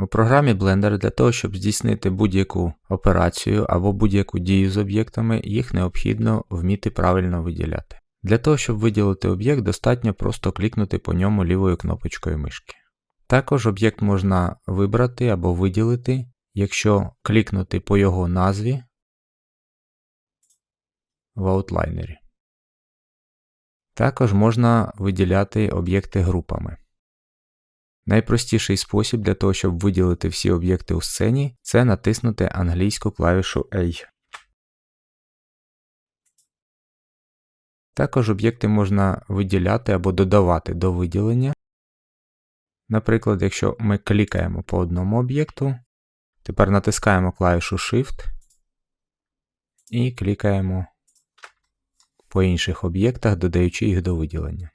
У програмі Blender для того, щоб здійснити будь-яку операцію або будь-яку дію з об'єктами, їх необхідно вміти правильно виділяти. Для того, щоб виділити об'єкт, достатньо просто клікнути по ньому лівою кнопочкою мишки. Також об'єкт можна вибрати або виділити, якщо клікнути по його назві в аутлайнері. Також можна виділяти об'єкти групами. Найпростіший спосіб для того, щоб виділити всі об'єкти у сцені, це натиснути англійську клавішу A. Також об'єкти можна виділяти або додавати до виділення. Наприклад, якщо ми клікаємо по одному об'єкту, тепер натискаємо клавішу Shift і клікаємо по інших об'єктах, додаючи їх до виділення.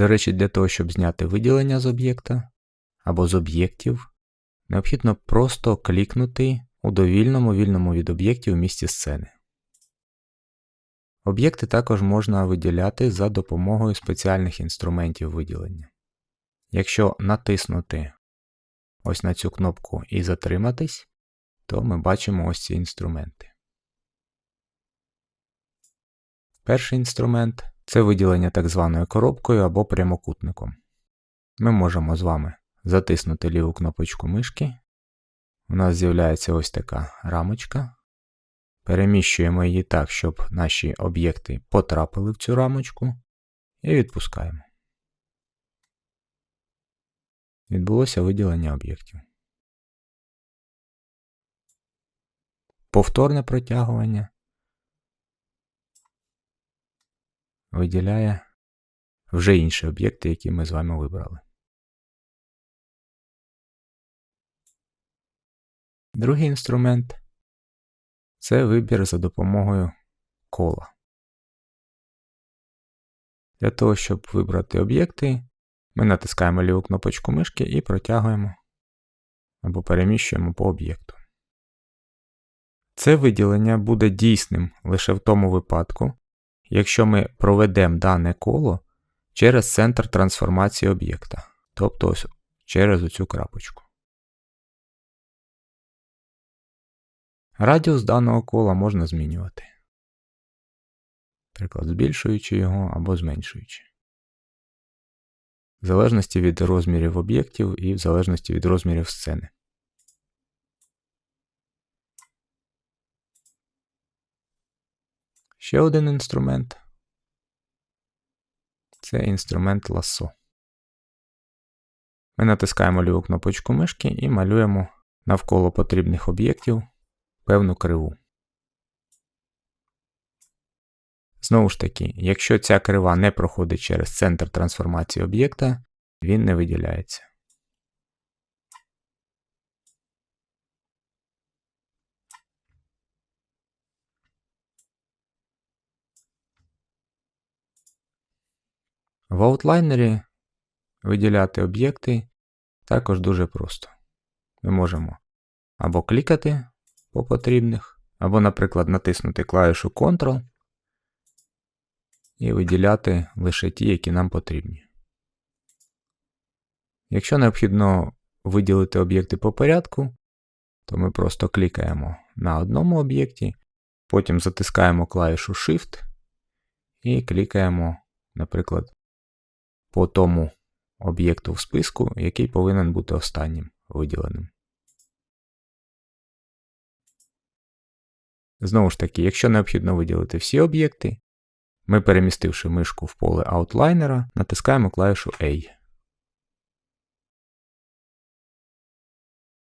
До речі, для того, щоб зняти виділення з об'єкта або з об'єктів, необхідно просто клікнути у довільному вільному від об'єктів місці сцени. Об'єкти також можна виділяти за допомогою спеціальних інструментів виділення. Якщо натиснути ось на цю кнопку і затриматись, то ми бачимо ось ці інструменти. Перший інструмент це виділення так званою коробкою або прямокутником. Ми можемо з вами затиснути ліву кнопочку мишки. У нас з'являється ось така рамочка. Переміщуємо її так, щоб наші об'єкти потрапили в цю рамочку, і відпускаємо. Відбулося виділення об'єктів. Повторне протягування виділяє вже інші об'єкти, які ми з вами вибрали. Другий інструмент це вибір за допомогою кола. Для того, щоб вибрати об'єкти, ми натискаємо ліву кнопочку мишки і протягуємо або переміщуємо по об'єкту. Це виділення буде дійсним лише в тому випадку, якщо ми проведемо дане коло через центр трансформації об'єкта, тобто ось через оцю крапочку. Радіус даного кола можна змінювати. Наприклад, збільшуючи його або зменшуючи. В залежності від розмірів об'єктів і в залежності від розмірів сцени. Ще один інструмент це інструмент ласо. Ми натискаємо ліву кнопочку мишки і малюємо навколо потрібних об'єктів певну криву. Знову ж таки, якщо ця крива не проходить через центр трансформації об'єкта, він не виділяється. В аутлайнері виділяти об'єкти також дуже просто. Ми можемо або клікати по потрібних, або, наприклад, натиснути клавішу Ctrl і виділяти лише ті, які нам потрібні. Якщо необхідно виділити об'єкти по порядку, то ми просто клікаємо на одному об'єкті, потім затискаємо клавішу Shift і клікаємо, наприклад, по тому об'єкту в списку, який повинен бути останнім виділеним. Знову ж таки, якщо необхідно виділити всі об'єкти, ми, перемістивши мишку в поле аутлайнера, натискаємо клавішу A.